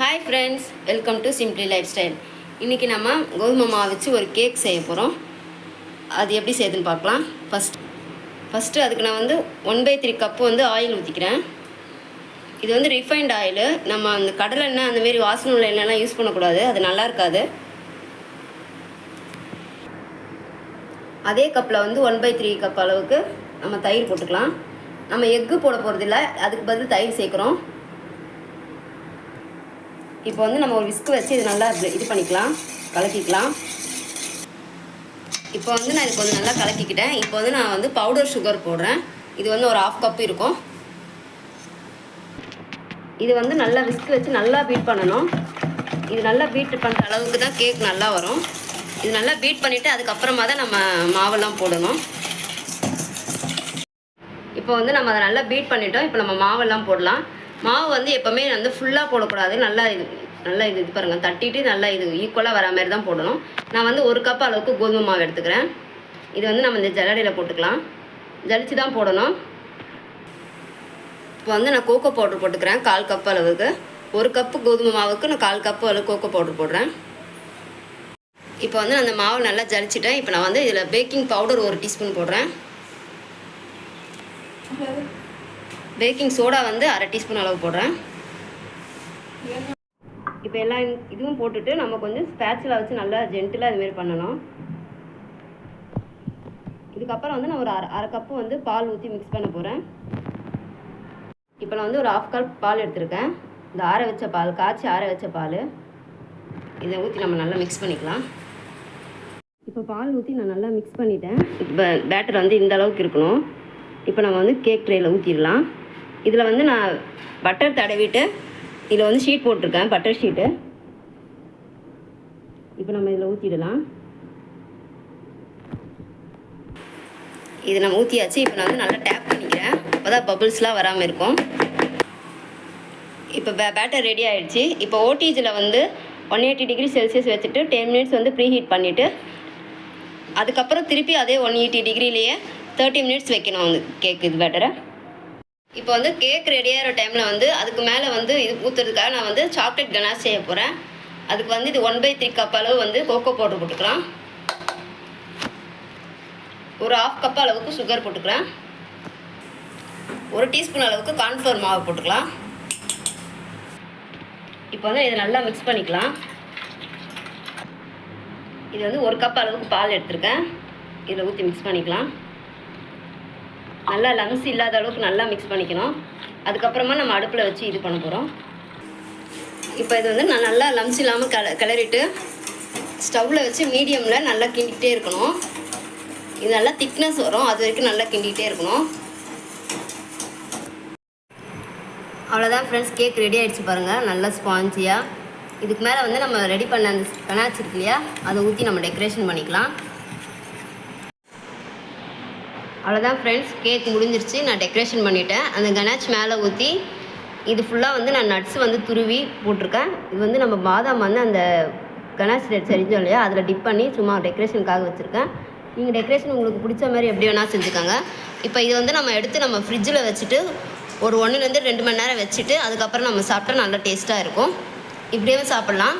Hi friends welcome to simply lifestyle இன்றைக்கி நம்ம கோதுமை மாவு வச்சு ஒரு கேக் செய்ய போகிறோம் அது எப்படி செய்யுதுன்னு பார்க்கலாம். ஃபஸ்ட் ஃபஸ்ட்டு அதுக்கு நான் வந்து ஒன் பை த்ரீ கப்பு வந்து ஆயில் ஊற்றிக்கிறேன் இது வந்து ரிஃபைண்ட் ஆயில் நம்ம அந்த கடலெண்ணெய் அந்தமாரி அந்த மாரி வாசனை உள்ள எண்ணெய்லாம் யூஸ் பண்ணக்கூடாது. அது நல்லா இருக்காது. அதே கப்பில் வந்து ஒன் பை த்ரீ கப் அளவுக்கு நம்ம தயிர் போட்டுக்கலாம். நம்ம எக்கு போட போகிறதில்ல அதுக்கு பதில் தயிர் சேர்க்குறோம். இப்போ வந்து நம்ம ஒரு விஸ்க் வச்சு இது நல்லா இது பண்ணிக்கலாம் கலக்கிக்கலாம். இப்போ வந்து நான் இது கொஞ்சம் நல்லா கலக்கிக்கிட்டேன். இப்போ வந்து நான் வந்து பவுடர் சுகர் போடுறேன். இது வந்து ஒரு ஆஃப் கப் இருக்கும். இது வந்து நல்லா விஸ்க் வச்சு நல்லா பீட் பண்ணணும். இது நல்லா பீட் பண்ணுற அளவுக்கு தான் கேக் நல்லா வரும். இது நல்லா பீட் பண்ணிவிட்டு அதுக்கப்புறமா தான் நம்ம மாவெல்லாம் போடணும். இப்போ வந்து நம்ம அதை நல்லா பீட் பண்ணிட்டோம். இப்போ நம்ம மாவெல்லாம் போடலாம். மாவு வந்து எப்போவுமே வந்து ஃபுல்லாக போடக்கூடாது. நல்லா இது நல்லா இது இது பாருங்கள் தட்டிட்டு நல்லா இது ஈக்குவலாக வர மாதிரி தான் போடணும். நான் வந்து ஒரு கப் அளவுக்கு கோதுமை மாவு எடுத்துக்கிறேன். இது வந்து நம்ம இந்த ஜல்லடையில் போட்டுக்கலாம். ஜலிச்சு தான் போடணும். இப்போ வந்து நான் கோகோ பவுடர் போட்டுக்கிறேன். கால் கப் அளவுக்கு. ஒரு கப்பு கோதுமை மாவுக்கு நான் கால் கப்பு அளவு கோகோ பவுடர் போடுறேன். இப்போ வந்து அந்த மாவு நல்லா ஜலிச்சிட்டேன். இப்போ நான் வந்து இதில் பேக்கிங் பவுடர் ஒரு டீஸ்பூன் போடுறேன். பேக்கிங் சோடா வந்து அரை டீஸ்பூன் அளவு போடுறேன். இப்போ எல்லா இதுவும் போட்டுட்டு நம்ம கொஞ்சம் ஸ்பேச்சில் வச்சு நல்லா ஜென்டிலாக இதுமாரி பண்ணணும். இதுக்கப்புறம் வந்து நான் ஒரு அரை அரை கப்பு வந்து பால் ஊற்றி மிக்ஸ் பண்ண போகிறேன் இப்போ நான் வந்து ஒரு ஆஃப் கப் பால் எடுத்திருக்கேன். இந்த ஆற வச்ச பால் காய்ச்சி ஆற வச்ச பால் இதை ஊற்றி நம்ம நல்லா மிக்ஸ் பண்ணிக்கலாம். இப்போ பால் ஊற்றி நான் நல்லா மிக்ஸ் பண்ணிட்டேன். இப்போ பேட்டர் வந்து இந்த அளவுக்கு இருக்கணும். இப்போ நம்ம வந்து கேக் ட்ரேயில் ஊற்றிடலாம் இதில் வந்து நான் பட்டர் தடவிட்டு இதில் வந்து ஷீட் போட்டிருக்கேன் பட்டர் ஷீட்டு இப்போ நம்ம இதில் ஊற்றிடலாம் இது நம்ம ஊற்றியாச்சு இப்போ நான் வந்து நல்லா டேப் பண்ணிக்கிறேன். அப்போ தான் பபுள்ஸ்லாம் வராமல் இருக்கும். இப்போ பே பேட்டர் ரெடி ஆகிடுச்சு இப்போ ஓடிஜியில் வந்து ஒன் எயிட்டி டிகிரி செல்சியஸ் வச்சுட்டு டென் மினிட்ஸ் வந்து ப்ரீ ஹீட் பண்ணிவிட்டு அதுக்கப்புறம் திருப்பி அதே ஒன் எயிட்டி டிகிரிலேயே தேர்ட்டி மினிட்ஸ் வைக்கணும் வந்து கேக் இது பேட்டரை இப்போ வந்து கேக் ரெடியாகிற டைமில் வந்து அதுக்கு மேலே வந்து இது ஊற்றுறதுக்காக நான் வந்து சாக்லேட் கனாஷ் செய்ய போகிறேன் அதுக்கு வந்து இது ஒன் பை த்ரீ கப் அளவு வந்து கோகோ பவுடர் போட்டுக்கலாம். ஒரு ஆஃப் கப் அளவுக்கு சுகர் போட்டுக்கிறேன் ஒரு டீஸ்பூன் அளவுக்கு கார்ன்ஃப்ளவர் மாவு போட்டுக்கலாம். இப்போ வந்து இதை நல்லா மிக்ஸ் பண்ணிக்கலாம். இது வந்து ஒரு கப் அளவுக்கு பால் எடுத்திருக்கேன். இதில் ஊற்றி மிக்ஸ் பண்ணிக்கலாம். நல்லா லங்ஸ் இல்லாத அளவுக்கு நல்லா மிக்ஸ் பண்ணிக்கணும். அதுக்கப்புறமா நம்ம அடுப்பில் வச்சு இது பண்ண போகிறோம் இப்போ இது வந்து நான் நல்லா லம்ஸ் இல்லாமல் கல கிளறிட்டு ஸ்டவ்வில் வச்சு மீடியமில் நல்லா கிண்டிகிட்டே இருக்கணும். இது நல்லா திக்னஸ் வரும். அது வரைக்கும் நல்லா கிண்டிகிட்டே இருக்கணும். அவ்வளோதான் ஃப்ரெண்ட்ஸ் கேக் ரெடி ஆகிடுச்சு பாருங்கள் நல்லா ஸ்பாஞ்சியாக இதுக்கு மேலே வந்து நம்ம ரெடி பண்ண அந்த கனாச்சு இருக்கு இல்லையா? அதை ஊற்றி நம்ம டெக்கரேஷன் பண்ணிக்கலாம். அவ்வளோதான் ஃப்ரெண்ட்ஸ் கேக் முடிஞ்சிருச்சு. நான் டெக்கரேஷன் பண்ணிட்டேன். அந்த கணேஷ் மேலே ஊற்றி இது ஃபுல்லாக வந்து நான் நட்ஸ் வந்து துருவி போட்டிருக்கேன். இது வந்து நம்ம பாதாம் வந்து அந்த கனாச் செஞ்சோம் இல்லையா? அதில் டிப் பண்ணி சும்மா டெக்கரேஷனுக்காக வச்சுருக்கேன். நீங்கள் டெக்கரேஷன் உங்களுக்கு பிடிச்ச மாதிரி எப்படி வேணால் செஞ்சுக்கோங்க. இப்போ இது வந்து நம்ம எடுத்து நம்ம ஃப்ரிட்ஜில் வச்சுட்டு ஒரு ஒன்றுலேருந்து ரெண்டு மணி நேரம் வச்சுட்டு அதுக்கப்புறம் நம்ம சாப்பிட்டா நல்லா டேஸ்ட்டாக இருக்கும். இப்படியே சாப்பிட்லாம்.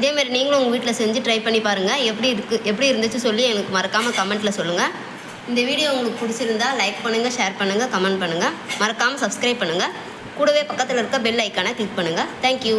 இதேமாரி நீங்களும் உங்கள் வீட்டில் செஞ்சு ட்ரை பண்ணி பாருங்கள் எப்படி இருக்குது எப்படி இருந்துச்சு சொல்லி எனக்கு மறக்காமல் கமெண்ட்டில் சொல்லுங்கள் இந்த வீடியோ உங்களுக்கு பிடிச்சிருந்தா லைக் பண்ணுங்கள் ஷேர் பண்ணுங்கள் கமெண்ட் பண்ணுங்கள் மறக்காமல் சப்ஸ்கிரைப் பண்ணுங்கள் கூடவே பக்கத்தில் இருக்க பெல் ஐக்கானை கிளிக் பண்ணுங்கள் தேங்க்யூ